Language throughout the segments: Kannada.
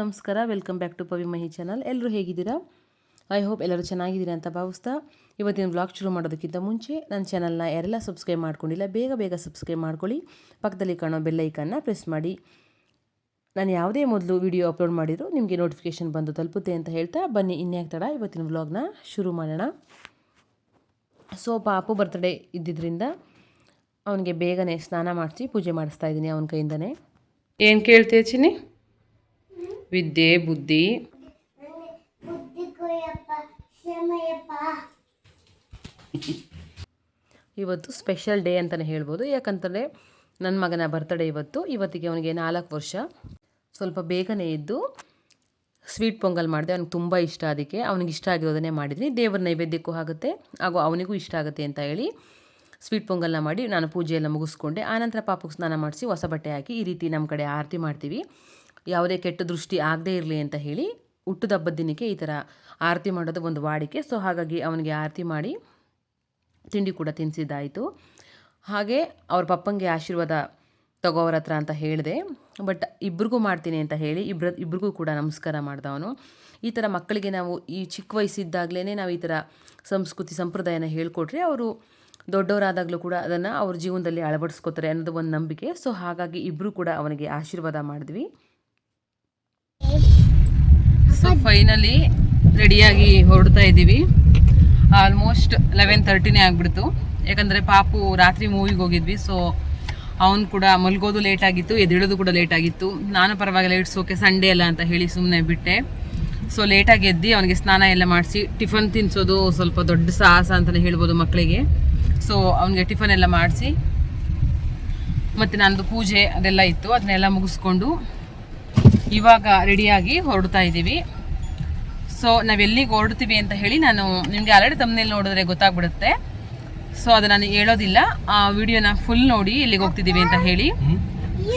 ನಮಸ್ಕಾರ. Welcome back to Pavi Mahi channel ಎಲ್ಲರೂ ಹೇಗಿದ್ದೀರಾ? ಐ ಹೋಪ್ ಎಲ್ಲರೂ ಚೆನ್ನಾಗಿದ್ದೀರಾ ಅಂತ ಭಾವಿಸ್ತಾ ಇವತ್ತಿನ ಬ್ಲಾಗ್ ಶುರು ಮಾಡೋದಕ್ಕಿಂತ ಮುಂಚೆ ನನ್ನ ಚಾನಲ್ನ ಯಾರೆಲ್ಲ ಸಬ್ಸ್ಕ್ರೈಬ್ ಮಾಡ್ಕೊಂಡಿಲ್ಲ, ಬೇಗ ಬೇಗ ಸಬ್ಸ್ಕ್ರೈಬ್ ಮಾಡ್ಕೊಳ್ಳಿ. ಪಕ್ಕದಲ್ಲಿ ಕಾಣೋ ಬೆಲ್ಲೈಕನ್ನ ಪ್ರೆಸ್ ಮಾಡಿ. ನಾನು ಯಾವುದೇ ಮೊದಲು ವಿಡಿಯೋ ಅಪ್ಲೋಡ್ ಮಾಡಿದರೂ ನಿಮಗೆ ನೋಟಿಫಿಕೇಷನ್ ಬಂದು ತಲುಪುತ್ತೆ ಅಂತ ಹೇಳ್ತಾ ಬನ್ನಿ ಇನ್ಯಾಕೆ ತಡ ಇವತ್ತಿನ ವ್ಲಾಗ್ನ ಶುರು ಮಾಡೋಣ. ಸೊ ಪಾಪು ಬರ್ತ್ಡೇ ಇದ್ದಿದ್ದರಿಂದ ಅವನಿಗೆ ಬೇಗನೆ ಸ್ನಾನ ಮಾಡಿಸಿ ಪೂಜೆ ಮಾಡಿಸ್ತಾ ಇದ್ದೀನಿ ಅವನ ಕೈಯಿಂದನೇ. ಏನು ಕೇಳ್ತೀಯ ಚಿನ್ನಿ? ವಿದ್ಯೆ, ಬುದ್ಧಿ. ಇವತ್ತು ಸ್ಪೆಷಲ್ ಡೇ ಅಂತಲೇ ಹೇಳ್ಬೋದು. ಯಾಕಂತಂದರೆ ನನ್ನ ಮಗನ ಬರ್ತಡೇ ಇವತ್ತು. ಇವತ್ತಿಗೆ ಅವನಿಗೆ ನಾಲ್ಕು ವರ್ಷ. ಸ್ವಲ್ಪ ಬೇಗನೆ ಇದ್ದು ಸ್ವೀಟ್ ಪೊಂಗಲ್ ಮಾಡಿದೆ. ಅವ್ನಿಗೆ ತುಂಬ ಇಷ್ಟ ಅದಕ್ಕೆ. ಅವನಿಗೆ ಇಷ್ಟ ಆಗಿರೋದನ್ನೇ ಮಾಡಿದ್ವಿ ದೇವರ ನೈವೇದ್ಯಕ್ಕೂ ಆಗುತ್ತೆ. ಹಾಗೂ ಅವನಿಗೂ ಇಷ್ಟ ಆಗುತ್ತೆ ಅಂತ ಹೇಳಿ ಸ್ವೀಟ್ ಪೊಂಗಲ್ನ ಮಾಡಿ ನಾನು ಪೂಜೆಯೆಲ್ಲ ಮುಗಿಸ್ಕೊಂಡೆ. ಆನಂತರ ಪಾಪಕ್ಕೆ ಸ್ನಾನ ಮಾಡಿಸಿ ಹೊಸ ಬಟ್ಟೆ ಹಾಕಿ ಈ ರೀತಿ ನಮ್ಮ ಕಡೆ ಆರತಿ ಮಾಡ್ತೀವಿ. ಯಾವುದೇ ಕೆಟ್ಟ ದೃಷ್ಟಿ ಆಗದೇ ಇರಲಿ ಅಂತ ಹೇಳಿ ಹುಟ್ಟದ ಹಬ್ಬದ ದಿನಕ್ಕೆ ಈ ಥರ ಆರತಿ ಮಾಡೋದು ಒಂದು ವಾಡಿಕೆ. ಸೊ ಹಾಗಾಗಿ ಅವನಿಗೆ ಆರತಿ ಮಾಡಿ ತಿಂಡಿ ಕೂಡ ತಿನ್ನಿಸಿದ್ದಾಯಿತು ಹಾಗೆ ಅವ್ರ ಪಪ್ಪಂಗೆ ಆಶೀರ್ವಾದ ತಗೋವ್ರ ಹತ್ರ ಅಂತ ಹೇಳಿದೆ. ಬಟ್ ಇಬ್ರಿಗೂ ಮಾಡ್ತೀನಿ ಅಂತ ಹೇಳಿ ಇಬ್ಬರ ಇಬ್ರಿಗೂ ಕೂಡ ನಮಸ್ಕಾರ ಮಾಡ್ದವನು ಈ ಥರ ಮಕ್ಕಳಿಗೆ ನಾವು ಈ ಚಿಕ್ಕ ವಯಸ್ಸಿದ್ದಾಗಲೇ ನಾವು ಈ ಥರ ಸಂಸ್ಕೃತಿ, ಸಂಪ್ರದಾಯನ ಹೇಳ್ಕೊಟ್ರೆ ಅವರು ದೊಡ್ಡವರಾದಾಗಲೂ ಕೂಡ ಅದನ್ನು ಅವ್ರ ಜೀವನದಲ್ಲಿ ಅಳವಡಿಸ್ಕೋತಾರೆ ಅನ್ನೋದು ಒಂದು ನಂಬಿಕೆ. ಸೊ ಹಾಗಾಗಿ ಇಬ್ಬರೂ ಕೂಡ ಅವನಿಗೆ ಆಶೀರ್ವಾದ ಮಾಡಿದ್ವಿ. ಸೊ ಫೈನಲಿ ರೆಡಿಯಾಗಿ ಹೊರಡ್ತಾ ಇದ್ದೀವಿ. ಆಲ್ಮೋಸ್ಟ್ ಲೆವೆನ್ ತರ್ಟಿನೇ ಆಗಿಬಿಡ್ತು. ಯಾಕಂದರೆ ಪಾಪು ರಾತ್ರಿ ಮೂವಿಗೆ ಹೋಗಿದ್ವಿ ಸೊ ಅವನು ಕೂಡ ಮಲ್ಗೋದು ಲೇಟ್ ಆಗಿತ್ತು, ಎದ್ದೇಳೋದು ಕೂಡ ಲೇಟ್ ಆಗಿತ್ತು. ನಾನು ಪರವಾಗಿಲ್ಲ ಇಡ್ಸೋಕೆ ಸಂಡೇ ಅಲ್ಲ ಅಂತ ಹೇಳಿ ಸುಮ್ಮನೆ ಬಿಟ್ಟೆ. ಸೊ ಲೇಟಾಗಿ ಎದ್ದು, ಅವನಿಗೆ ಸ್ನಾನ ಎಲ್ಲ ಮಾಡಿಸಿ ಟಿಫನ್ ತಿನ್ನಿಸೋದು ಸ್ವಲ್ಪ ದೊಡ್ಡ ಸಾಹಸ ಅಂತಲೇ ಹೇಳ್ಬೋದು ಮಕ್ಕಳಿಗೆ ಸೊ ಅವನಿಗೆ ಟಿಫನ್ ಎಲ್ಲ ಮಾಡಿಸಿ, ಮತ್ತು ನಂದು ಪೂಜೆ ಅದೆಲ್ಲ ಇತ್ತು, ಅದನ್ನೆಲ್ಲ ಮುಗಿಸ್ಕೊಂಡು ಇವಾಗ ರೆಡಿಯಾಗಿ ಹೊರಡ್ತಾ ಇದ್ದೀವಿ. ಸೊ ನಾವೆಲ್ಲಿಗೆ ಹೊರಡ್ತೀವಿ ಅಂತ ಹೇಳಿ ನಾನು ನಿಮಗೆ ಆಲ್ರೆಡಿ ತಮ್ಮನೇಲಿ ನೋಡಿದ್ರೆ ಗೊತ್ತಾಗ್ಬಿಡುತ್ತೆ. ಸೊ ಅದು ನಾನು ಹೇಳೋದಿಲ್ಲ. ಆ ವಿಡಿಯೋನ ಫುಲ್ ನೋಡಿ ಎಲ್ಲಿಗೆ ಹೋಗ್ತಿದ್ದೀವಿ ಅಂತ ಹೇಳಿ.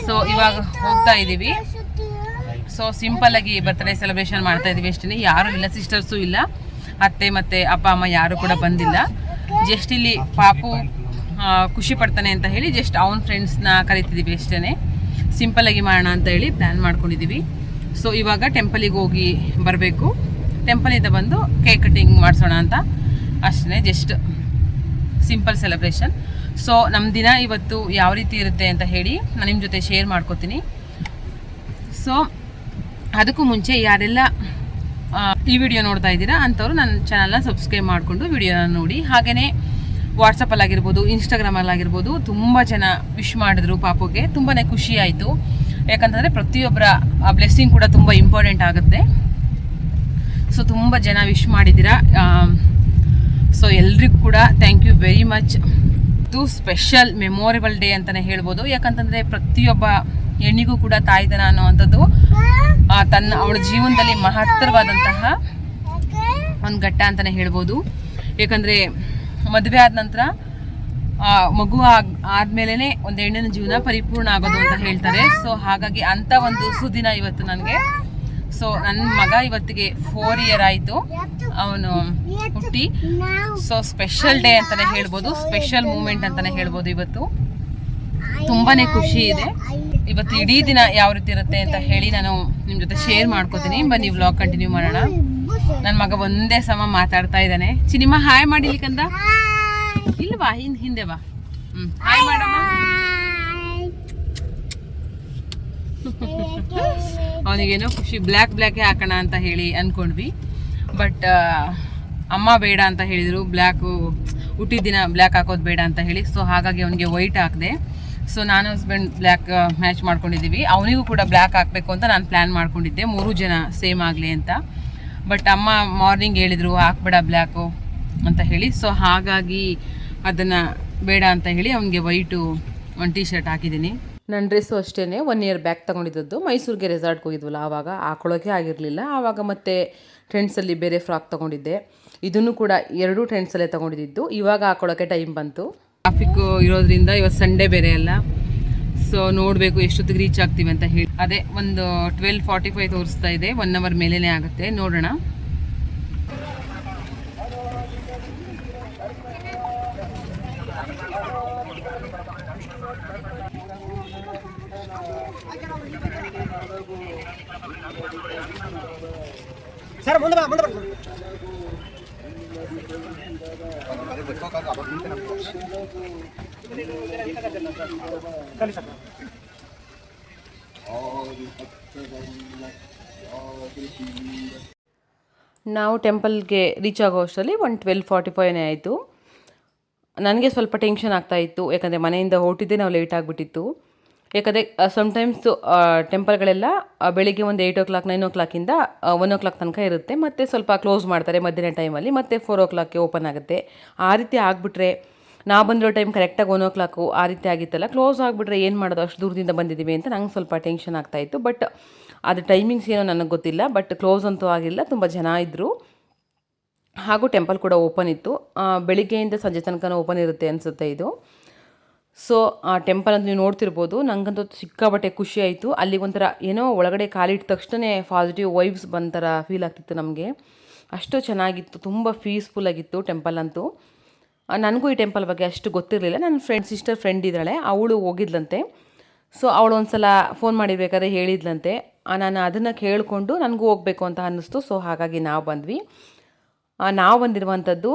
ಸೊ ಇವಾಗ ಹೋಗ್ತಾ ಇದ್ದೀವಿ. ಸೊ ಸಿಂಪಲ್ ಆಗಿ ಬರ್ತ್ಡೇ ಸೆಲೆಬ್ರೇಷನ್ ಮಾಡ್ತಾ ಇದ್ದೀವಿ ಅಷ್ಟೇ ಯಾರು ಇಲ್ಲ ಸಿಸ್ಟರ್ಸು ಇಲ್ಲ. ಅತ್ತೆ ಮತ್ತೆ ಅಪ್ಪ, ಅಮ್ಮ ಯಾರು ಕೂಡ ಬಂದಿಲ್ಲ. ಜಸ್ಟ್ ಇಲ್ಲಿ ಪಾಪು ಖುಷಿ ಪಡ್ತಾನೆ ಅಂತ ಹೇಳಿ ಜಸ್ಟ್ ಅವನ ಫ್ರೆಂಡ್ಸ್ನ ಕರಿತಿದ್ದೀವಿ ಅಷ್ಟೇ ಸಿಂಪಲ್ ಆಗಿ ಮಾಡೋಣ ಅಂತ ಹೇಳಿ ಪ್ಲ್ಯಾನ್ ಮಾಡ್ಕೊಂಡಿದ್ದೀವಿ ಸೊ ಇವಾಗ ಟೆಂಪಲಿಗೆ ಹೋಗಿ ಬರಬೇಕು. ಟೆಂಪಲಿಂದ ಬಂದು ಕೇಕ್ ಕಟಿಂಗ್ ಮಾಡಿಸೋಣ ಅಂತ. ಅಷ್ಟೇ ಜಸ್ಟ್ ಸಿಂಪಲ್ ಸೆಲೆಬ್ರೇಷನ್ ಸೊ ನಮ್ಮ ದಿನ ಇವತ್ತು ಯಾವ ರೀತಿ ಇರುತ್ತೆ ಅಂತ ಹೇಳಿ ನಾನು ನಿಮ್ಮ ಜೊತೆ ಶೇರ್ ಮಾಡ್ಕೋತೀನಿ. ಸೊ ಅದಕ್ಕೂ ಮುಂಚೆ ಯಾರೆಲ್ಲ ಈ ವಿಡಿಯೋ ನೋಡ್ತಾ ಇದ್ದೀರಾ, ಅಂಥವ್ರು ನನ್ನ ಚಾನಲ್ನ ಸಬ್ಸ್ಕ್ರೈಬ್ ಮಾಡಿಕೊಂಡು ವಿಡಿಯೋನ ನೋಡಿ. ಹಾಗೆಯೇ ವಾಟ್ಸಪ್ಪಲ್ಲಾಗಿರ್ಬೋದು ಇನ್ಸ್ಟಾಗ್ರಾಮಲ್ಲಾಗಿರ್ಬೋದು ತುಂಬ ಜನ ವಿಶ್ ಮಾಡಿದ್ರು ಪಾಪುಗೆ. ತುಂಬಾ ಖುಷಿ ಆಯಿತು. ಯಾಕಂತಂದರೆ ಪ್ರತಿಯೊಬ್ಬರ ಆ ಬ್ಲೆಸ್ಸಿಂಗ್ ಕೂಡ ತುಂಬ ಇಂಪಾರ್ಟೆಂಟ್ ಆಗುತ್ತೆ. ಸೊ ತುಂಬ ಜನ ವಿಶ್ ಮಾಡಿದ್ದೀರಾ? ಸೊ ಎಲ್ರಿಗೂ ಕೂಡ ಥ್ಯಾಂಕ್ ಯು ವೆರಿ ಮಚ್ ಇದು ಸ್ಪೆಷಲ್ ಮೆಮೊರೇಬಲ್ ಡೇ ಅಂತಲೇ ಹೇಳ್ಬೋದು. ಯಾಕಂತಂದರೆ ಪ್ರತಿಯೊಬ್ಬ ಹೆಣ್ಣಿಗೂ ಕೂಡ ತಾಯ್ತನ ಅನ್ನುವಂಥದ್ದು ತನ್ನ ಅವಳ ಜೀವನದಲ್ಲಿ ಮಹತ್ತರವಾದಂತಹ ಒಂದು ಘಟ್ಟ ಅಂತಲೇ ಹೇಳ್ಬೋದು. ಯಾಕಂದರೆ ಮದುವೆ ಆದ ನಂತರ ಮಗು ಆಗ್ ಆದ್ಮೇಲೆ ಒಂದು ಹೆಣ್ಣಿನ ಜೀವನ ಪರಿಪೂರ್ಣ ಆಗೋದು ಅಂತ ಹೇಳ್ತಾರೆ. ಸೊ ಹಾಗಾಗಿ ಅಂತ ಒಂದು ಸುದಿನ ಇವತ್ತು ನನಗೆ. ಸೊ ನನ್ನ ಮಗ ಇವತ್ತಿಗೆ ಫೋರ್ ಇಯರ್ ಆಯಿತು. ಅವನು ಹುಟ್ಟಿ. ಸೊ ಸ್ಪೆಷಲ್ ಡೇ ಅಂತಲೇ ಹೇಳ್ಬೋದು. ಸ್ಪೆಷಲ್ ಮೂಮೆಂಟ್ ಅಂತಲೇ ಹೇಳ್ಬೋದು ಇವತ್ತು. ತುಂಬಾನೇ ಖುಷಿ ಇದೆ. ಇವತ್ತು ಇಡೀ ದಿನ ಯಾವ ರೀತಿ ಇರುತ್ತೆ ಅಂತ ಹೇಳಿ ನಾನು ನಿಮ್ಮ ಜೊತೆ ಶೇರ್ ಮಾಡ್ಕೋತೀನಿ. ಬನ್ನಿ ವ್ಲಾಗ್ ಕಂಟಿನ್ಯೂ ಮಾಡೋಣ. ನನ್ನ ಮಗ ಒಂದೇ ಸಮ ಮಾತಾಡ್ತಾ ಇದ್ದಾನೆ. ಸಿನಿಮಾ ಹಾಯ್ ಮಾಡಿಲಿಕ್ಕಂದ ಇಲ್ವಾ? ಹಿಂದ್ ಹಿಂದೆ ಬಾ. ಹ್ಮ್ ಹಾಯ್ ಮಾಡಮ್ಮ ಅವನಿಗೇನೋ ಖುಷಿ ಬ್ಲ್ಯಾಕ್ ಬ್ಲ್ಯಾಕೇ ಹಾಕೋಣ ಅಂತ ಹೇಳಿ ಅಂದ್ಕೊಂಡ್ವಿ ಬಟ್ ಅಮ್ಮ ಬೇಡ ಅಂತ ಹೇಳಿದರು. ಬ್ಲ್ಯಾಕು ಹುಟ್ಟಿದ ದಿನ ಬ್ಲ್ಯಾಕ್ ಹಾಕೋದು ಬೇಡ ಅಂತ ಹೇಳಿ. ಸೊ ಹಾಗಾಗಿ ಅವನಿಗೆ ವೈಟ್ ಹಾಕಿದೆ. ಸೊ ನಾನು ಹಸ್ಬೆಂಡ್ ಬ್ಲ್ಯಾಕ್ ಮ್ಯಾಚ್ ಮಾಡ್ಕೊಂಡಿದ್ದೀವಿ. ಅವನಿಗೂ ಕೂಡ ಬ್ಲ್ಯಾಕ್ ಹಾಕಬೇಕು ಅಂತ ನಾನು ಪ್ಲ್ಯಾನ್ ಮಾಡ್ಕೊಂಡಿದ್ದೆ. ಮೂರು ಜನ ಸೇಮ್ ಆಗಲಿ ಅಂತ. ಬಟ್ ಅಮ್ಮ ಮಾರ್ನಿಂಗ್ ಹೇಳಿದರು, ಹಾಕ್ಬೇಡ ಬ್ಲ್ಯಾಕು ಅಂತ ಹೇಳಿ. ಸೊ ಹಾಗಾಗಿ ಅದನ್ನು ಬೇಡ ಅಂತ ಹೇಳಿ ಅವನಿಗೆ ವೈಟು ಒಂದು ಟಿ ಶರ್ಟ್ ಹಾಕಿದ್ದೀನಿ ನನ್ನ ಡ್ರೆಸ್ಸು ಅಷ್ಟೇ ಒನ್ ಇಯರ್ ಬ್ಯಾಕ್ ತೊಗೊಂಡಿದ್ದದ್ದು. ಮೈಸೂರಿಗೆ ರೆಸಾರ್ಟ್ಗೆ ಹೋಗಿದ್ವಲ್ಲ, ಆವಾಗ ಹಾಕೊಳ್ಳೋಕೆ ಆಗಿರಲಿಲ್ಲ. ಆವಾಗ ಮತ್ತೆ ಟ್ರೆಂಡ್ಸಲ್ಲಿ ಬೇರೆ ಫ್ರಾಕ್ ತೊಗೊಂಡಿದ್ದೆ. ಇದನ್ನು ಕೂಡ ಎರಡೂ ಟ್ರೆಂಡ್ಸಲ್ಲೇ ತೊಗೊಂಡಿದ್ದು. ಇವಾಗ ಹಾಕೊಳ್ಳೋಕ್ಕೆ ಟೈಮ್ ಬಂತು. ಟ್ರಾಫಿಕ್ ಇರೋದ್ರಿಂದ ಇವತ್ತು ಸಂಡೇ ಬೇರೆ ಅಲ್ಲ. ಸೊ ನೋಡಬೇಕು ಎಷ್ಟೊತ್ತಿಗೆ ರೀಚ್ ಆಗ್ತೀವಿ ಅಂತ ಹೇಳಿ. ಅದೇ ಒಂದು ಟ್ವೆಲ್ ಫಾರ್ಟಿ ಫೈವ್ ತೋರಿಸ್ತಾ ಇದೆ. ಒನ್ ಅವರ್ ಮೇಲೇ ಆಗುತ್ತೆ. ನೋಡೋಣ. ಸರ್ ಮುಂದೆ ಬಾ ಮುಂದೆ ಬಾ. ನಾವು ಟೆಂಪಲ್ಗೆ ರೀಚ್ ಆಗೋ ಅಷ್ಟರಲ್ಲಿ ಒನ್ ಟ್ವೆಲ್ ಫಾರ್ಟಿ ಫೈವ್ನೇ ಆಯಿತು. ನನಗೆ ಸ್ವಲ್ಪ ಟೆನ್ಷನ್ ಆಗ್ತಾ ಇತ್ತು, ಯಾಕಂದರೆ ಮನೆಯಿಂದ ಹೊರಟಿದ್ದೆ ನಾವು ಲೇಟ್ ಆಗಿಬಿಟ್ಟಿತ್ತು. ಯಾಕಂದರೆ ಸಮಟೈಮ್ಸ್ ಟೆಂಪಲ್ಗಳೆಲ್ಲ ಬೆಳಿಗ್ಗೆ ಒಂದು ಏಯ್ಟ್ ಓ ಕ್ಲಾಕ್ ನೈನ್ ಓ ಕ್ಲಾಕಿಂದ ಒನ್ ಓ ಕ್ಲಾಕ್ ತನಕ ಇರುತ್ತೆ. ಮತ್ತು ಸ್ವಲ್ಪ ಕ್ಲೋಸ್ ಮಾಡ್ತಾರೆ ಮಧ್ಯಾಹ್ನ ಟೈಮಲ್ಲಿ ಮತ್ತೆ ಫೋರ್ ಓ ಕ್ಲಾಕ್ಗೆ ಓಪನ್ ಆಗುತ್ತೆ. ಆ ರೀತಿ ಆಗಿಬಿಟ್ರೆ ನಾವು ಬಂದಿರೋ ಟೈಮ್ ಕರೆಕ್ಟಾಗಿ ಒನ್ ಓ ಕ್ಲಾಕು ಆ ರೀತಿ ಆಗಿತ್ತಲ್ಲ ಕ್ಲೋಸ್ ಆಗಿಬಿಟ್ರೆ ಏನು ಮಾಡೋದು? ಅಷ್ಟು ದೂರದಿಂದ ಬಂದಿದ್ದೀವಿ ಅಂತ ನಂಗೆ ಸ್ವಲ್ಪ ಟೆನ್ಷನ್ ಆಗ್ತಾ ಇತ್ತು. ಬಟ್ ಅದು ಟೈಮಿಂಗ್ಸ್ ಏನೋ ನನಗೆ ಗೊತ್ತಿಲ್ಲ ಬಟ್ ಕ್ಲೋಸ್ ಅಂತೂ ಆಗಿಲ್ಲ, ತುಂಬ ಜನ ಇದ್ದರು ಹಾಗೂ ಟೆಂಪಲ್ ಕೂಡ ಓಪನ್ ಇತ್ತು. ಬೆಳಿಗ್ಗೆಯಿಂದ ಸಂಜೆ ತನಕ ಓಪನ್ ಇರುತ್ತೆ ಅನಿಸುತ್ತೆ ಇದು. ಸೊ ಆ ಟೆಂಪಲ್ ಅಂತ ನೀವು ನೋಡ್ತಿರ್ಬೋದು ನನಗಂತೂ ಸಿಕ್ಕಾಬಟ್ಟೆ ಖುಷಿ ಆಯಿತು. ಅಲ್ಲಿ ಒಂಥರ ಏನೋ ಒಳಗಡೆ ಕಾಲಿಟ್ಟ ತಕ್ಷಣ ಪಾಸಿಟಿವ್ ವೈಬ್ಸ್ ಬಂಥರ ಫೀಲ್ ಆಗ್ತಿತ್ತು ನಮಗೆ. ಅಷ್ಟು ಚೆನ್ನಾಗಿತ್ತು, ತುಂಬ ಪೀಸ್ಫುಲ್ ಆಗಿತ್ತು ಟೆಂಪಲ್ ಅಂತೂ. ನನಗೂ ಈ ಟೆಂಪಲ್ ಬಗ್ಗೆ ಅಷ್ಟು ಗೊತ್ತಿರಲಿಲ್ಲ. ನನ್ನ ಫ್ರೆಂಡ್ ಸಿಸ್ಟರ್ ಫ್ರೆಂಡ್ ಇದ್ದಾಳೆ. ಅವಳು ಹೋಗಿದ್ಲಂತೆ. ಸೊ ಅವಳು ಒಂದು ಸಲ ಫೋನ್ ಮಾಡಿರ್ಬೇಕಾದ್ರೆ ಹೇಳಿದ್ಲಂತೆ. ನಾನು ಅದನ್ನು ಕೇಳಿಕೊಂಡು ನನಗೂ ಹೋಗಬೇಕು ಅಂತ ಅನ್ನಿಸ್ತು. ಸೊ ಹಾಗಾಗಿ ನಾವು ಬಂದ್ವಿ. ನಾವು ಬಂದಿರುವಂಥದ್ದು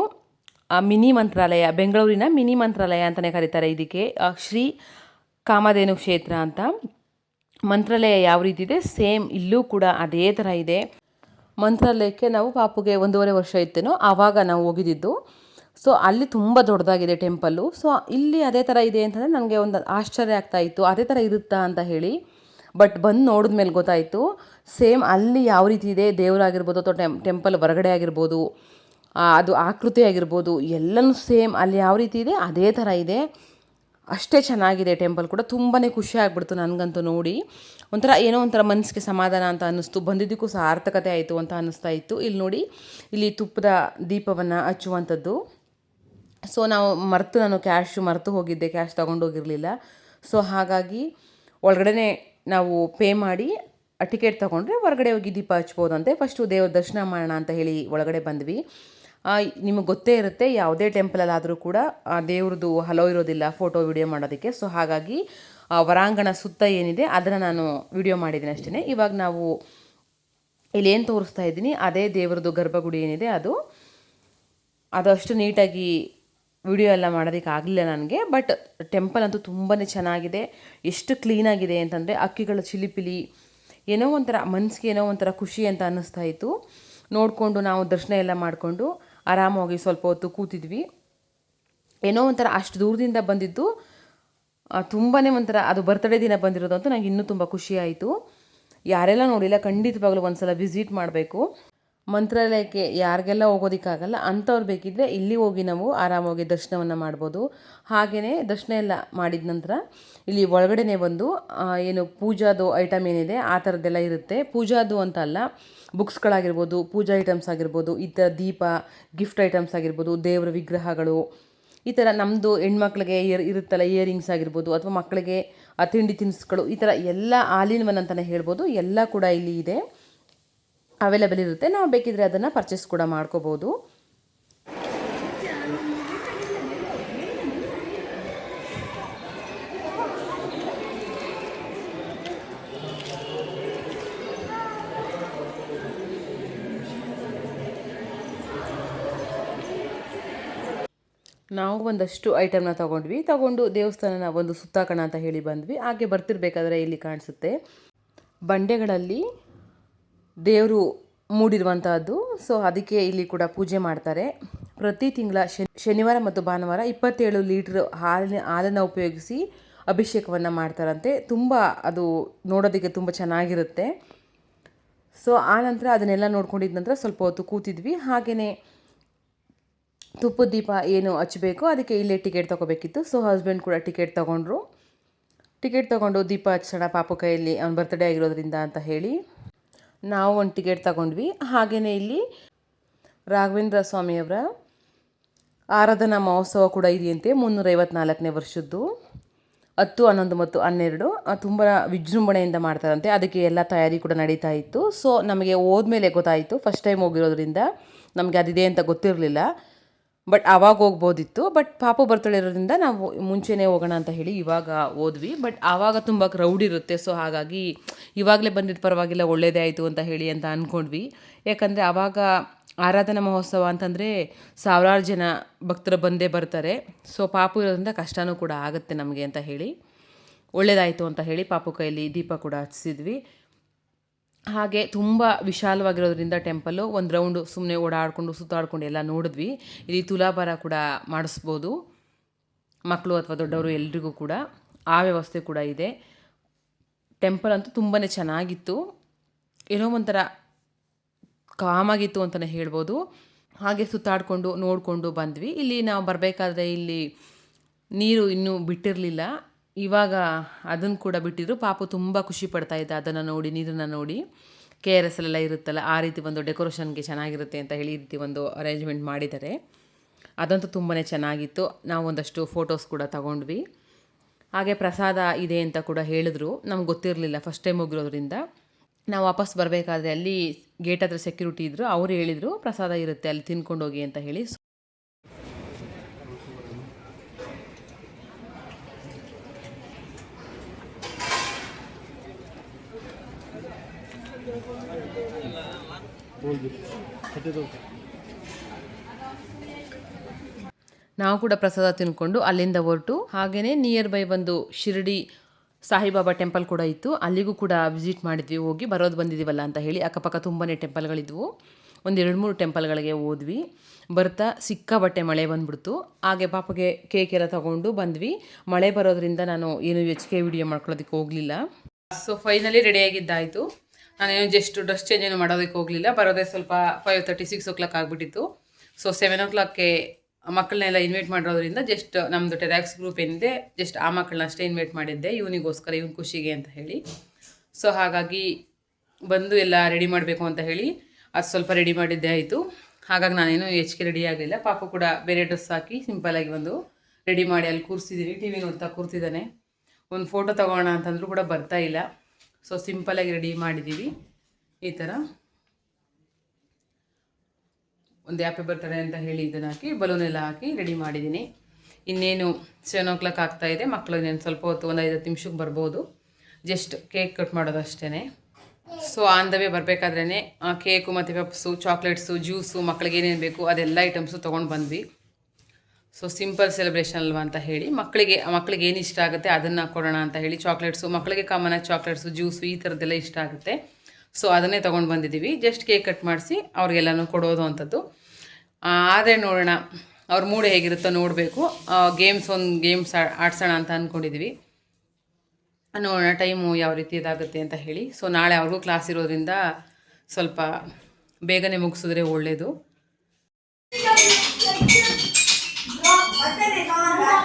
ಮಿನಿ ಮಂತ್ರಾಲಯ, ಬೆಂಗಳೂರಿನ ಮಿನಿ ಮಂತ್ರಾಲಯ ಅಂತಲೇ ಕರೀತಾರೆ ಇದಕ್ಕೆ. ಶ್ರೀ ಕಾಮಧೇನು ಕ್ಷೇತ್ರ ಅಂತ. ಮಂತ್ರಾಲಯ ಯಾವ ರೀತಿ ಇದೆ? ಸೇಮ್, ಇಲ್ಲೂ ಕೂಡ ಅದೇ ಥರ ಇದೆ. ಮಂತ್ರಾಲಯಕ್ಕೆ ನಾವು ಪಾಪುಗೆ ಒಂದೂವರೆ ವರ್ಷ ಇತ್ತೇನೋ, ಆವಾಗ ನಾವು ಹೋಗಿದ್ದಿದ್ದು ಸೊ ಅಲ್ಲಿ ತುಂಬ ದೊಡ್ಡದಾಗಿದೆ ಟೆಂಪಲ್ಲು. ಸೊ ಇಲ್ಲಿ ಅದೇ ಥರ ಇದೆ ಅಂತಂದರೆ ನನಗೆ ಒಂದು ಆಶ್ಚರ್ಯ ಆಗ್ತಾ ಇತ್ತು. ಅದೇ ಥರ ಇರುತ್ತಾ ಅಂತ ಹೇಳಿ. ಬಟ್ ಬಂದು ನೋಡಿದ್ಮೇಲೆ ಗೊತ್ತಾಯಿತು. ಸೇಮ್ ಅಲ್ಲಿ ಯಾವ ರೀತಿ ಇದೆ ದೇವರಾಗಿರ್ಬೋದು ಅಥವಾ ಟೆಂ, ಟೆಂಪಲ್ ಹೊರಗಡೆ ಆಗಿರ್ಬೋದು ಅದು ಆಕೃತಿ ಆಗಿರ್ಬೋದು, ಎಲ್ಲನೂ ಸೇಮ್ ಅಲ್ಲಿ ಯಾವ ರೀತಿ ಇದೆ, ಅದೇ ಥರ ಇದೆ. ಅಷ್ಟೇ ಚೆನ್ನಾಗಿದೆ ಟೆಂಪಲ್ ಕೂಡ. ತುಂಬಾ ಖುಷಿ ಆಗ್ಬಿಡ್ತು ನನಗಂತೂ ನೋಡಿ. ಒಂಥರ ಏನೋ ಒಂಥರ ಮನಸ್ಸಿಗೆ ಸಮಾಧಾನ ಅಂತ ಅನ್ನಿಸ್ತು. ಬಂದಿದ್ದಕ್ಕೂ ಸಾರ್ಥಕತೆ ಆಯಿತು ಅಂತ ಅನ್ನಿಸ್ತಾ ಇತ್ತು. ಇಲ್ಲಿ ನೋಡಿ, ಇಲ್ಲಿ ತುಪ್ಪದ ದೀಪವನ್ನು ಹಚ್ಚುವಂಥದ್ದು. ಸೊ ನಾವು ಮರೆತು ನಾನು ಕ್ಯಾಶ್ ಮರೆತು ಹೋಗಿದ್ದೆ ಕ್ಯಾಶ್ ತೊಗೊಂಡೋಗಿರಲಿಲ್ಲ ಸೊ ಹಾಗಾಗಿ ಒಳಗಡೆ ನಾವು ಪೇ ಮಾಡಿ ಟಿಕೆಟ್ ತೊಗೊಂಡ್ರೆ ಹೊರಗಡೆ ಹೋಗಿ ದೀಪ ಹಚ್ಬೋದಂತೆ. ಫಸ್ಟು ದೇವ್ರ ದರ್ಶನ ಮಾಡೋಣ ಅಂತ ಹೇಳಿ ಒಳಗಡೆ ಬಂದ್ವಿ. ನಿಮಗೆ ಗೊತ್ತೇ ಇರುತ್ತೆ, ಯಾವುದೇ ಟೆಂಪಲಲ್ಲಾದರೂ ಕೂಡ ದೇವ್ರದ್ದು ಹಲೋ ಇರೋದಿಲ್ಲ ಫೋಟೋ ವಿಡಿಯೋ ಮಾಡೋದಕ್ಕೆ. ಸೊ ಹಾಗಾಗಿ ವರಾಂಗಣ ಸುತ್ತ ಏನಿದೆ, ಅದನ್ನು ನಾನು ವಿಡಿಯೋ ಮಾಡಿದ್ದೀನಿ ಅಷ್ಟೇ ಇವಾಗ ನಾವು ಇಲ್ಲೇನು ತೋರಿಸ್ತಾ ಇದ್ದೀನಿ, ಅದೇ ದೇವ್ರದ್ದು ಗರ್ಭಗುಡಿ ಏನಿದೆ, ಅದು ಅದು ಅಷ್ಟು ನೀಟಾಗಿ ವಿಡಿಯೋ ಎಲ್ಲ ಮಾಡೋದಕ್ಕೆ ಆಗಲಿಲ್ಲ ನನಗೆ ಬಟ್ ಟೆಂಪಲ್ ಅಂತೂ ತುಂಬಾ ಚೆನ್ನಾಗಿದೆ. ಎಷ್ಟು ಕ್ಲೀನಾಗಿದೆ ಅಂತಂದರೆ ಅಕ್ಕಿಗಳ ಚಿಲಿಪಿಲಿ, ಏನೋ ಒಂಥರ ಮನಸ್ಸಿಗೆ ಏನೋ ಒಂಥರ ಖುಷಿ ಅಂತ ಅನ್ನಿಸ್ತಾ ಇತ್ತು. ನೋಡಿಕೊಂಡು ನಾವು ದರ್ಶನ ಎಲ್ಲ ಮಾಡಿಕೊಂಡು ಆರಾಮಾಗಿ ಸ್ವಲ್ಪ ಹೊತ್ತು ಕೂತಿದ್ವಿ. ಏನೋ ಒಂಥರ ಅಷ್ಟು ದೂರದಿಂದ ಬಂದಿದ್ದು ತುಂಬಾ ಒಂಥರ ಅದು ಬರ್ತಡೇ ದಿನ ಬಂದಿರೋದು ಅಂತೂ ನನಗೆ ಇನ್ನೂ ತುಂಬ ಖುಷಿ ಆಯಿತು. ಯಾರೆಲ್ಲ ನೋಡಿಲ್ಲ, ಖಂಡಿತವಾಗ್ಲೂ ಒಂದ್ಸಲ ವಿಸಿಟ್ ಮಾಡಬೇಕು. ಮಂತ್ರಾಲಯಕ್ಕೆ ಯಾರಿಗೆಲ್ಲ ಹೋಗೋದಕ್ಕಾಗಲ್ಲ, ಅಂಥವ್ರು ಬೇಕಿದ್ದರೆ ಇಲ್ಲಿ ಹೋಗಿ ನಾವು ಆರಾಮಾಗಿ ದರ್ಶನವನ್ನು ಮಾಡ್ಬೋದು. ಹಾಗೆಯೇ ದರ್ಶನ ಎಲ್ಲ ಮಾಡಿದ ನಂತರ ಇಲ್ಲಿ ಒಳಗಡೆನೇ ಬಂದು ಏನು ಪೂಜಾದು ಐಟಮ್ ಏನಿದೆ ಆ ಥರದ್ದೆಲ್ಲ ಇರುತ್ತೆ. ಪೂಜಾದು ಅಂತ ಅಲ್ಲ, ಬುಕ್ಸ್ಗಳಾಗಿರ್ಬೋದು, ಪೂಜಾ ಐಟಮ್ಸ್ ಆಗಿರ್ಬೋದು, ಈ ಥರ ದೀಪ, ಗಿಫ್ಟ್ ಐಟಮ್ಸ್ ಆಗಿರ್ಬೋದು, ದೇವರ ವಿಗ್ರಹಗಳು, ಈ ಥರ ನಮ್ಮದು ಹೆಣ್ಮಕ್ಳಿಗೆ ಇಯರ್ ಇರುತ್ತಲ್ಲ, ಇಯರಿಂಗ್ಸ್ ಆಗಿರ್ಬೋದು, ಅಥವಾ ಮಕ್ಕಳಿಗೆ ತಿಂಡಿ ತಿನಿಸುಗಳು, ಈ ಥರ ಎಲ್ಲ ಆಲಿನ್ ಮನ್ ಅಂತಲೇ ಹೇಳ್ಬೋದು. ಎಲ್ಲ ಕೂಡ ಇಲ್ಲಿ ಇದೆ. ಅವೈಲೇಬಲ್ ಇರುತ್ತೆ. ನಾವು ಬೇಕಿದ್ರೆ ಅದನ್ನು ಪರ್ಚೇಸ್ ಕೂಡ ಮಾಡ್ಕೋಬೋದು. ನಾವು ಒಂದಷ್ಟು ಐಟಮ್ನ ತಗೊಂಡ್ವಿ. ತಗೊಂಡು ದೇವಸ್ಥಾನನ ಒಂದು ಸುತ್ತಾಕೋಣ ಅಂತ ಹೇಳಿ ಬಂದ್ವಿ. ಹಾಗೆ ಬರ್ತಿರ್ಬೇಕಾದ್ರೆ ಇಲ್ಲಿ ಕಾಣಿಸುತ್ತೆ. ಬಂಡೆಗಳಲ್ಲಿ ದೇವರು ಮೂಡಿರುವಂತಹದ್ದು. ಸೊ ಅದಕ್ಕೆ ಇಲ್ಲಿ ಕೂಡ ಪೂಜೆ ಮಾಡ್ತಾರೆ. ಪ್ರತಿ ತಿಂಗಳ ಶನಿವಾರ ಮತ್ತು ಭಾನುವಾರ ಇಪ್ಪತ್ತೇಳು ಲೀಟ್ರ್ ಹಾಲಿನ, ಹಾಲನ್ನು ಉಪಯೋಗಿಸಿ ಅಭಿಷೇಕವನ್ನು ಮಾಡ್ತಾರಂತೆ. ತುಂಬ ಅದು ನೋಡೋದಕ್ಕೆ ತುಂಬ ಚೆನ್ನಾಗಿರುತ್ತೆ. ಸೊ ಆ ನಂತರ ಅದನ್ನೆಲ್ಲ ನೋಡ್ಕೊಂಡಿದ್ದ ನಂತರ ಸ್ವಲ್ಪ ಹೊತ್ತು ಕೂತಿದ್ವಿ. ಹಾಗೆಯೇ ತುಪ್ಪದ ದೀಪ ಏನು ಹಚ್ಚಬೇಕು ಅದಕ್ಕೆ ಇಲ್ಲೇ ಟಿಕೆಟ್ ತೊಗೋಬೇಕಿತ್ತು. ಸೊ ಹಸ್ಬೆಂಡ್ ಕೂಡ ಟಿಕೆಟ್ ತೊಗೊಂಡ್ರು. ಟಿಕೆಟ್ ತೊಗೊಂಡು ದೀಪ ಹಚ್ಚೋಣ ಪಾಪು ಕೈಯಲ್ಲಿ, ಅವ್ನ ಬರ್ತ್ಡೇ ಆಗಿರೋದ್ರಿಂದ ಅಂತ ಹೇಳಿ. ನಾವು ಒಂದು ಟಿಕೆಟ್ ತಗೊಂಡ್ವಿ. ಹಾಗೆಯೇ ಇಲ್ಲಿ ರಾಘವೇಂದ್ರ ಸ್ವಾಮಿಯವರ ಆರಾಧನಾ ಮಹೋತ್ಸವ ಕೂಡ ಇದೆಯಂತೆ ಮುನ್ನೂರ ಐವತ್ನಾಲ್ಕನೇ ವರ್ಷದ್ದು. ಹತ್ತು, ಹನ್ನೊಂದು ಮತ್ತು ಹನ್ನೆರಡು ತುಂಬ ವಿಜೃಂಭಣೆಯಿಂದ ಮಾಡ್ತಾರಂತೆ. ಅದಕ್ಕೆ ಎಲ್ಲ ತಯಾರಿ ಕೂಡ ನಡೀತಾ ಇತ್ತು. ಸೊ ನಮಗೆ ಹೋದ್ಮೇಲೆ ಗೊತ್ತಾಯಿತು ಫಸ್ಟ್ ಟೈಮ್ ಹೋಗಿರೋದ್ರಿಂದ ನಮಗೆ ಅದಿದೆ ಅಂತ ಗೊತ್ತಿರಲಿಲ್ಲ. ಬಟ್ ಆವಾಗ ಹೋಗ್ಬೋದಿತ್ತು. ಬಟ್ ಪಾಪು ಬರ್ತಳಿರೋದ್ರಿಂದ ನಾವು ಮುಂಚೆನೇ ಹೋಗೋಣ ಅಂತ ಹೇಳಿ ಇವಾಗ ಹೋದ್ವಿ. ಬಟ್ ಆವಾಗ ತುಂಬ ಕ್ರೌಡ್ ಇರುತ್ತೆ. ಸೊ ಹಾಗಾಗಿ ಇವಾಗಲೇ ಬಂದಿದ್ದು ಪರವಾಗಿಲ್ಲ ಒಳ್ಳೇದೇ ಆಯಿತು ಅಂತ ಹೇಳಿ ಅಂತ ಅಂದ್ಕೊಂಡ್ವಿ ಯಾಕಂದರೆ ಆವಾಗ ಆರಾಧನಾ ಮಹೋತ್ಸವ ಅಂತಂದರೆ ಸಾವಿರಾರು ಜನ ಭಕ್ತರು ಬಂದೇ ಬರ್ತಾರೆ. ಸೊ ಪಾಪು ಇರೋದ್ರಿಂದ ಕಷ್ಟನೂ ಕೂಡ ಆಗುತ್ತೆ ನಮಗೆ ಅಂತ ಹೇಳಿ. ಒಳ್ಳೇದಾಯಿತು ಅಂತ ಹೇಳಿ ಪಾಪು ಕೈಯಲ್ಲಿ ದೀಪ ಕೂಡ ಹಚ್ಚಿಸಿದ್ವಿ ಹಾಗೆ ತುಂಬ ವಿಶಾಲವಾಗಿರೋದ್ರಿಂದ ಟೆಂಪಲ್ಲು ಒಂದು ರೌಂಡು ಸುಮ್ಮನೆ ಓಡಾಡಿಕೊಂಡು, ಸುತ್ತಾಡ್ಕೊಂಡು ಎಲ್ಲ ನೋಡಿದ್ವಿ. ಇಲ್ಲಿ ತುಲಾಭಾರ ಕೂಡ ಮಾಡಿಸ್ಬೋದು. ಮಕ್ಕಳು ಅಥವಾ ದೊಡ್ಡವರು ಎಲ್ರಿಗೂ ಕೂಡ ಆ ವ್ಯವಸ್ಥೆ ಕೂಡ ಇದೆ. ಟೆಂಪಲ್ ಅಂತೂ ತುಂಬಾ ಚೆನ್ನಾಗಿತ್ತು. ಏನೋ ಒಂಥರ ಕಾಮಾಗಿತ್ತು ಅಂತಲೇ ಹೇಳ್ಬೋದು. ಹಾಗೆ ಸುತ್ತಾಡಿಕೊಂಡು, ನೋಡಿಕೊಂಡು ಬಂದ್ವಿ. ಇಲ್ಲಿ ನಾವು ಬರಬೇಕಾದ್ರೆ ಇಲ್ಲಿ ನೀರು ಇನ್ನೂ ಬಿಟ್ಟಿರಲಿಲ್ಲ. ಇವಾಗ ಅದನ್ನು ಕೂಡ ಬಿಟ್ಟಿದ್ರು. ಪಾಪು ತುಂಬ ಖುಷಿ ಪಡ್ತಾ ಇದ್ದ ಅದನ್ನು ನೋಡಿ, ನೀರನ್ನು ನೋಡಿ. ಕೆ ಆರ್ ಎಸ್ ಎಲ್ಲ ಇರುತ್ತಲ್ಲ, ಆ ರೀತಿ ಒಂದು ಡೆಕೋರೇಷನ್ಗೆ ಚೆನ್ನಾಗಿರುತ್ತೆ ಅಂತ ಹೇಳಿ ರೀತಿ ಒಂದು ಅರೇಂಜ್ಮೆಂಟ್ ಮಾಡಿದ್ದಾರೆ. ಅದಂತೂ ತುಂಬಾ ಚೆನ್ನಾಗಿತ್ತು. ನಾವು ಒಂದಷ್ಟು ಫೋಟೋಸ್ ಕೂಡ ತಗೊಂಡ್ವಿ. ಹಾಗೆ ಪ್ರಸಾದ ಇದೆ ಅಂತ ಕೂಡ ಹೇಳಿದ್ರು. ನಮ್ಗೆ ಗೊತ್ತಿರಲಿಲ್ಲ ಫಸ್ಟ್ ಟೈಮ್ ಹೋಗಿರೋದ್ರಿಂದ. ನಾವು ವಾಪಸ್ ಬರಬೇಕಾದ್ರೆ ಅಲ್ಲಿ ಗೇಟ್ ಹತ್ರ ಸೆಕ್ಯೂರಿಟಿ ಇದ್ದರು ಅವ್ರು ಹೇಳಿದರು, ಪ್ರಸಾದ ಇರುತ್ತೆ, ಅಲ್ಲಿ ತಿನ್ಕೊಂಡು ಹೋಗಿ ಅಂತ ಹೇಳಿ. ನಾವು ಕೂಡ ಪ್ರಸಾದ ತಿನ್ಕೊಂಡು ಅಲ್ಲಿಂದ ಹೊರಟು ಹಾಗೆಯೇ ನಿಯರ್ ಬೈ ಒಂದು ಶಿರಡಿ ಸಾಯಿಬಾಬಾ ಟೆಂಪಲ್ ಕೂಡ ಇತ್ತು. ಅಲ್ಲಿಗೂ ಕೂಡ ವಿಸಿಟ್ ಮಾಡಿದ್ವಿ, ಹೋಗಿ ಬರೋದು ಬಂದಿದ್ದೀವಲ್ಲ ಅಂತ ಹೇಳಿ. ಅಕ್ಕಪಕ್ಕ ತುಂಬನೇ ಟೆಂಪಲ್ಗಳಿದ್ವು ಒಂದು ಎರಡು ಮೂರು ಟೆಂಪಲ್ಗಳಿಗೆ ಹೋದ್ವಿ. ಬರ್ತಾ ಸಿಕ್ಕ ಬಟ್ಟೆ ಮಳೆ ಬಂದ್ಬಿಡ್ತು. ಹಾಗೆ ಪಾಪಗೆ ಕೇಕ್ ಎಲ್ಲ ತೊಗೊಂಡು ಬಂದ್ವಿ. ಮಳೆ ಬರೋದ್ರಿಂದ ನಾನು ಏನು ಹೆಚ್ಚಿಗೆ ವಿಡಿಯೋ ಮಾಡ್ಕೊಳ್ಳೋದಕ್ಕೆ ಹೋಗಲಿಲ್ಲ. ಸೊ ಫೈನಲಿ ರೆಡಿಯಾಗಿದ್ದಾಯಿತು ನಾನೇನು ಜಸ್ಟ್ ಡ್ರೆಸ್ ಚೇಂಜ್ ಏನು ಮಾಡೋದಕ್ಕೆ ಹೋಗಲಿಲ್ಲ. ಬರೋದೇ ಸ್ವಲ್ಪ five thirty six o'clock ಆಗಿಬಿಟ್ಟಿತ್ತು. ಸೊ ಸೆವೆನ್ ಓ ಕ್ಲಾಕ್ಗೆ ಮಕ್ಕಳನ್ನೆಲ್ಲ ಇನ್ವೈಟ್ ಮಾಡಿರೋದ್ರಿಂದ ಜಸ್ಟ್ ನಮ್ಮದು ಟೆರಾಕ್ಸ್ ಗ್ರೂಪ್ ಏನಿದೆ ಜಸ್ಟ್ ಆ ಮಕ್ಕಳನ್ನ ಅಷ್ಟೇ ಇನ್ವೈಟ್ ಮಾಡಿದ್ದೆ. ಇವನಿಗೋಸ್ಕರ, ಇವನ್ ಖುಷಿಗೆ ಅಂತ ಹೇಳಿ. ಸೊ ಹಾಗಾಗಿ ಬಂದು ಎಲ್ಲ ರೆಡಿ ಮಾಡಬೇಕು ಅಂತ ಹೇಳಿ ಅದು ಸ್ವಲ್ಪ ರೆಡಿ ಮಾಡಿದ್ದೆ ಆಯಿತು. ಹಾಗಾಗಿ ನಾನೇನು ಹೆಚ್ಚಿಗೆ ರೆಡಿ ಆಗಲಿಲ್ಲ. ಪಾಪ ಕೂಡ ಬೇರೆ ಡ್ರೆಸ್ ಹಾಕಿ ಸಿಂಪಲಾಗಿ ಒಂದು ರೆಡಿ ಮಾಡಿ ಅಲ್ಲಿ ಕೂರಿಸಿದ್ದೀನಿ ಟಿ ವಿ ನೋಡ್ತಾ ಕೂರ್ತಿದ್ದಾನೆ. ಒಂದು ಫೋಟೋ ತೊಗೋಣ ಅಂತಂದ್ರೂ ಕೂಡ ಬರ್ತಾ ಇಲ್ಲ. ಸೊ ಸಿಂಪಲಾಗಿ ರೆಡಿ ಮಾಡಿದ್ದೀವಿ ಈ ಥರ ಒಂದು ಆ್ಯಪೆ ಬರ್ತಾರೆ ಅಂತ ಹೇಳಿ ಇದನ್ನು ಹಾಕಿ, ಬಲೂನ್ ಎಲ್ಲ ಹಾಕಿ ರೆಡಿ ಮಾಡಿದ್ದೀನಿ ಇನ್ನೇನು ಸೆವೆನ್ ಓ ಕ್ಲಾಕ್ ಇದೆ. ಮಕ್ಕಳು ಇನ್ನೇನು ಸ್ವಲ್ಪ ಹೊತ್ತು ಒಂದು ಐದು ನಿಮಿಷಕ್ಕೆ ಬರ್ಬೋದು. ಜಸ್ಟ್ ಕೇಕ್ ಕಟ್ ಮಾಡೋದು ಅಷ್ಟೇ ಸೊ ಆನ್ ದ ವೇ ಬರಬೇಕಾದ್ರೇ ಕೇಕು ಮತ್ತು ಪಪ್ಸು ಚಾಕ್ಲೇಟ್ಸು ಜ್ಯೂಸು ಮಕ್ಕಳಿಗೆ ಏನೇನು ಬೇಕು ಅದೆಲ್ಲ ಐಟಮ್ಸು ತೊಗೊಂಡು ಬಂದ್ವಿ. ಸೊ ಸಿಂಪಲ್ ಸೆಲೆಬ್ರೇಷನ್ ಅಲ್ವಾ ಅಂತ ಹೇಳಿ ಮಕ್ಕಳಿಗೆ ಮಕ್ಕಳಿಗೆ ಏನು ಇಷ್ಟ ಆಗುತ್ತೆ ಅದನ್ನು ಕೊಡೋಣ ಅಂತ ಹೇಳಿ ಚಾಕ್ಲೇಟ್ಸು ಮಕ್ಕಳಿಗೆ ಕಾಮನಾಗಿ ಚಾಕ್ಲೇಟ್ಸು ಜ್ಯೂಸು ಈ ಥರದ್ದೆಲ್ಲ ಇಷ್ಟ ಆಗುತ್ತೆ. ಸೊ ಅದನ್ನೇ ತೊಗೊಂಡು ಬಂದಿದ್ದೀವಿ ಜಸ್ಟ್ ಕೇಕ್ ಕಟ್ ಮಾಡಿಸಿ ಅವ್ರಿಗೆಲ್ಲನೂ ಕೊಡೋದು ಅಂಥದ್ದು ಆದರೆ ನೋಡೋಣ, ಅವ್ರ ಮೂಡ್ ಹೇಗಿರುತ್ತೋ ನೋಡಬೇಕು. ಗೇಮ್ಸ್ ಒಂದು ಗೇಮ್ಸ್ ಆಡ್ಸೋಣ ಅಂತ ಅಂದ್ಕೊಂಡಿದ್ದೀವಿ ನೋಡೋಣ ಟೈಮು ಯಾವ ರೀತಿ ಇದಾಗುತ್ತೆ ಅಂತ ಹೇಳಿ. ಸೊ ನಾಳೆ ಅವ್ರಿಗೂ ಕ್ಲಾಸ್ ಇರೋದ್ರಿಂದ ಸ್ವಲ್ಪ ಬೇಗನೆ ಮುಗಿಸಿದ್ರೆ ಒಳ್ಳೆಯದು Put it on.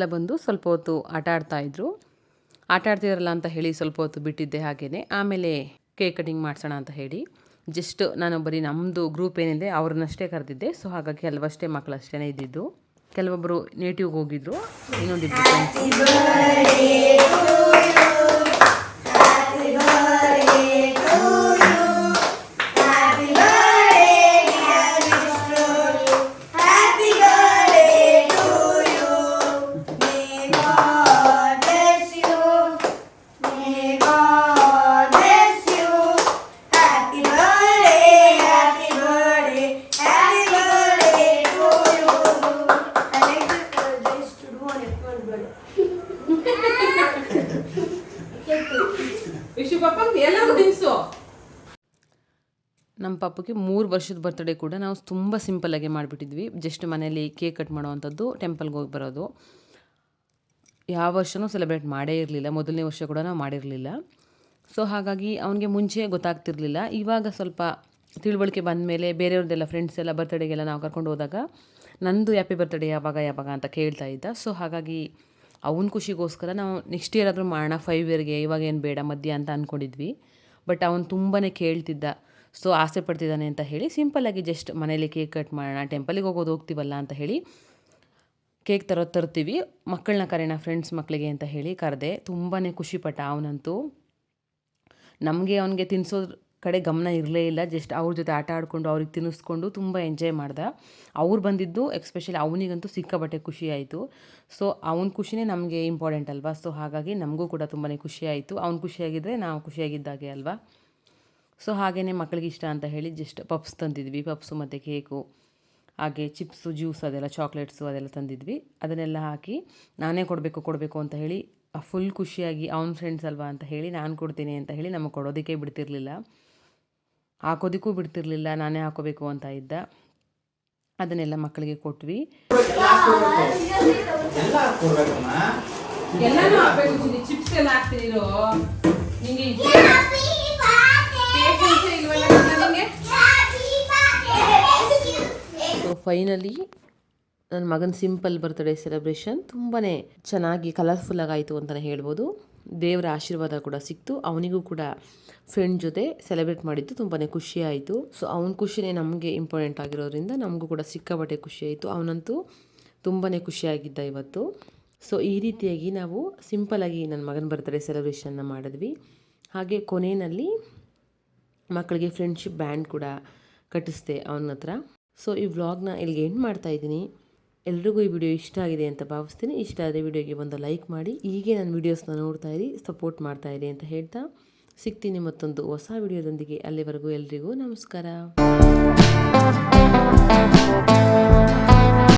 ಮಕ್ಕಳೆಲ್ಲ ಬಂದು ಸ್ವಲ್ಪ ಹೊತ್ತು ಆಟ ಇದ್ರು. ಆಟ ಅಂತ ಹೇಳಿ ಸ್ವಲ್ಪ ಹೊತ್ತು ಬಿಟ್ಟಿದ್ದೆ ಹಾಗೇನೆ. ಆಮೇಲೆ ಕೇಕ್ ಕಟಿಂಗ್ ಮಾಡಿಸೋಣ ಅಂತ ಹೇಳಿ. ಜಸ್ಟ್ ನಾನು ಬರೀ ನಮ್ಮದು ಗ್ರೂಪ್ ಏನಿದೆ ಅವ್ರನ್ನಷ್ಟೇ ಕರೆದಿದ್ದೆ. ಸೊ ಹಾಗಾಗಿ ಕೆಲವಷ್ಟೇ ಮಕ್ಕಳಷ್ಟೇ ಇದ್ದಿದ್ದು. ಕೆಲವೊಬ್ಬರು ನೇಟಿವ್ಗೆ ಹೋಗಿದ್ರು. ಇನ್ನೊಂದಿಬ್ಬರು ಪಾಪಕ್ಕೆ ಮೂರು ವರ್ಷದ ಬರ್ತ್ಡೇ ಕೂಡ ನಾವು ತುಂಬ ಸಿಂಪಲ್ಲಾಗಿ ಮಾಡಿಬಿಟ್ಟಿದ್ವಿ. ಜಸ್ಟ್ ಮನೇಲಿ ಕೇಕ್ ಕಟ್ ಮಾಡೋವಂಥದ್ದು ಟೆಂಪಲ್ಗೆ ಹೋಗಿ ಬರೋದು. ಯಾವ ವರ್ಷನೂ ಸೆಲೆಬ್ರೇಟ್ ಮಾಡೇ ಇರಲಿಲ್ಲ. ಮೊದಲನೇ ವರ್ಷ ಕೂಡ ನಾವು ಮಾಡಿರಲಿಲ್ಲ. ಸೊ ಹಾಗಾಗಿ ಅವನಿಗೆ ಮುಂಚೆ ಗೊತ್ತಾಗ್ತಿರಲಿಲ್ಲ. ಇವಾಗ ಸ್ವಲ್ಪ ತಿಳುವಳಿಕೆ ಬಂದ ಮೇಲೆ ಬೇರೆಯವ್ರದ್ದೆಲ್ಲ ಫ್ರೆಂಡ್ಸ್ ಎಲ್ಲ ಬರ್ತಡೇಗೆಲ್ಲ ನಾವು ಕರ್ಕೊಂಡು ಹೋದಾಗ ನಂದು ಹ್ಯಾಪಿ ಬರ್ತ್ಡೇ ಯಾವಾಗ ಯಾವಾಗ ಅಂತ ಕೇಳ್ತಾ ಇದ್ದ. ಸೊ ಹಾಗಾಗಿ ಅವನ ಖುಷಿಗೋಸ್ಕರ ನಾವು ನೆಕ್ಸ್ಟ್ ಇಯರ್ ಆದರೂ ಮಾಡೋಣ ಫೈವ್ ಇಯರ್ಗೆ ಇವಾಗ ಏನು ಬೇಡ ಮಧ್ಯ ಅಂತ ಅಂದ್ಕೊಂಡಿದ್ವಿ ಬಟ್ ಅವನು ತುಂಬಾ ಕೇಳ್ತಿದ್ದ. ಸೊ ಆಸೆ ಪಡ್ತಿದ್ದಾನೆ ಅಂತ ಹೇಳಿ ಸಿಂಪಲ್ಲಾಗಿ ಜಸ್ಟ್ ಮನೇಲಿ ಕೇಕ್ ಕಟ್ ಮಾಡೋಣ ಟೆಂಪಲಿಗೆ ಹೋಗೋದು ಹೋಗ್ತೀವಲ್ಲ ಅಂತ ಹೇಳಿ ಕೇಕ್ ತರೋದು ತರ್ತೀವಿ. ಮಕ್ಕಳನ್ನ ಕರೆಯೋಣ ಫ್ರೆಂಡ್ಸ್ ಮಕ್ಕಳಿಗೆ ಅಂತ ಹೇಳಿ ಕರೆದೆ. ತುಂಬಾ ಖುಷಿಪಟ್ಟ ಅವನಂತೂ. ನಮಗೆ ಅವನಿಗೆ ತಿನ್ನಿಸೋದ್ರ ಕಡೆ ಗಮನ ಇರಲೇ ಇಲ್ಲ. ಜಸ್ಟ್ ಅವ್ರ ಜೊತೆ ಆಟ ಆಡಿಕೊಂಡು ಅವ್ರಿಗೆ ತಿನ್ನಿಸ್ಕೊಂಡು ತುಂಬ ಎಂಜಾಯ್ ಮಾಡ್ದ. ಅವ್ರು ಬಂದಿದ್ದು ಎಕ್ಸ್ಪೆಷಲಿ ಅವನಿಗಂತೂ ಸಿಕ್ಕಾಬಟ್ಟೆ ಖುಷಿ ಆಯಿತು. ಸೊ ಅವನ ಖುಷಿನೇ ನಮಗೆ ಇಂಪಾರ್ಟೆಂಟ್ ಅಲ್ವಾ? ಸೊ ಹಾಗಾಗಿ ನಮಗೂ ಕೂಡ ತುಂಬಾ ಖುಷಿ ಆಯಿತು. ಅವ್ನು ಖುಷಿಯಾಗಿದ್ದರೆ ನಾವು ಖುಷಿಯಾಗಿದ್ದಾಗೆ ಅಲ್ವಾ? ಸೊ ಹಾಗೆಯೇ ಮಕ್ಕಳಿಗೆ ಇಷ್ಟ ಅಂತ ಹೇಳಿ ಜಸ್ಟ್ ಪಪ್ಸ್ ತಂದಿದ್ವಿ. ಪಪ್ಸು ಮತ್ತು ಕೇಕು ಹಾಗೆ ಚಿಪ್ಸು ಜ್ಯೂಸ್ ಅದೆಲ್ಲ ಚಾಕ್ಲೇಟ್ಸು ಅದೆಲ್ಲ ತಂದಿದ್ವಿ. ಅದನ್ನೆಲ್ಲ ಹಾಕಿ ನಾನೇ ಕೊಡಬೇಕು ಕೊಡಬೇಕು ಅಂತ ಹೇಳಿ ಫುಲ್ ಖುಷಿಯಾಗಿ ಅವ್ನ ಫ್ರೆಂಡ್ಸ್ ಅಲ್ವಾ ಅಂತ ಹೇಳಿ ನಾನು ಕೊಡ್ತೀನಿ ಅಂತ ಹೇಳಿ ನಮಗೆ ಕೊಡೋದಕ್ಕೆ ಬಿಡ್ತಿರ್ಲಿಲ್ಲ. ಹಾಕೋದಕ್ಕೂ ಬಿಡ್ತಿರ್ಲಿಲ್ಲ, ನಾನೇ ಹಾಕೋಬೇಕು ಅಂತ ಇದ್ದ. ಅದನ್ನೆಲ್ಲ ಮಕ್ಕಳಿಗೆ ಕೊಟ್ವಿ. ಚಿಪ್ಸ್ ಎಲ್ಲ ಸೊ ಫೈನಲಿ ನನ್ನ ಮಗನ ಸಿಂಪಲ್ ಬರ್ತ್ಡೇ ಸೆಲೆಬ್ರೇಷನ್ ತುಂಬಾ ಚೆನ್ನಾಗಿ ಕಲರ್ಫುಲ್ ಆಗಾಯಿತು ಅಂತಲೇ ಹೇಳ್ಬೋದು. ದೇವರ ಆಶೀರ್ವಾದ ಕೂಡ ಸಿಕ್ತು. ಅವನಿಗೂ ಕೂಡ ಫ್ರೆಂಡ್ ಜೊತೆ ಸೆಲೆಬ್ರೇಟ್ ಮಾಡಿದ್ದು ತುಂಬಾ ಖುಷಿ ಆಯಿತು. ಸೊ ಅವನ ಖುಷಿನೇ ನಮಗೆ ಇಂಪಾರ್ಟೆಂಟ್ ಆಗಿರೋದ್ರಿಂದ ನಮಗೂ ಕೂಡ ಸಿಕ್ಕಾಪಟ್ಟೆ ಖುಷಿ ಆಯಿತು. ಅವನಂತೂ ತುಂಬಾ ಖುಷಿಯಾಗಿದ್ದ ಇವತ್ತು. ಸೊ ಈ ರೀತಿಯಾಗಿ ನಾವು ಸಿಂಪಲಾಗಿ ನನ್ನ ಮಗನ ಬರ್ತ್ಡೇ ಸೆಲೆಬ್ರೇಷನ್ನ ಮಾಡಿದ್ವಿ. ಹಾಗೆ ಕೊನೆಯಲ್ಲಿ ಮಕ್ಕಳಿಗೆ ಫ್ರೆಂಡ್ಶಿಪ್ ಬ್ಯಾಂಡ್ ಕೂಡ ಕಟ್ಟಿಸ್ದೆ ಅವನ ಹತ್ರ. ಸೊ ಈ ವ್ಲಾಗ್ನ ಇಲ್ಲಿಗೆ ಎಂಡ್ ಮಾಡ್ತಾ ಇದ್ದೀನಿ. ಎಲ್ರಿಗೂ ಈ ವಿಡಿಯೋ ಇಷ್ಟ ಆಗಿದೆ ಅಂತ ಭಾವಿಸ್ತೀನಿ. ಇಷ್ಟ ಆದರೆ ವಿಡಿಯೋಗೆ ಒಂದು ಲೈಕ್ ಮಾಡಿ. ಹೀಗೆ ನನ್ನ ವೀಡಿಯೋಸ್ನ ನೋಡ್ತಾ ಇರಿ ಸಪೋರ್ಟ್ ಮಾಡ್ತಾ ಇರಿ ಅಂತ ಹೇಳ್ತಾ ಸಿಗ್ತೀನಿ ಮತ್ತೊಂದು ಹೊಸ ವಿಡಿಯೋದೊಂದಿಗೆ ಅಲ್ಲಿವರೆಗೂ ಎಲ್ರಿಗೂ ನಮಸ್ಕಾರ.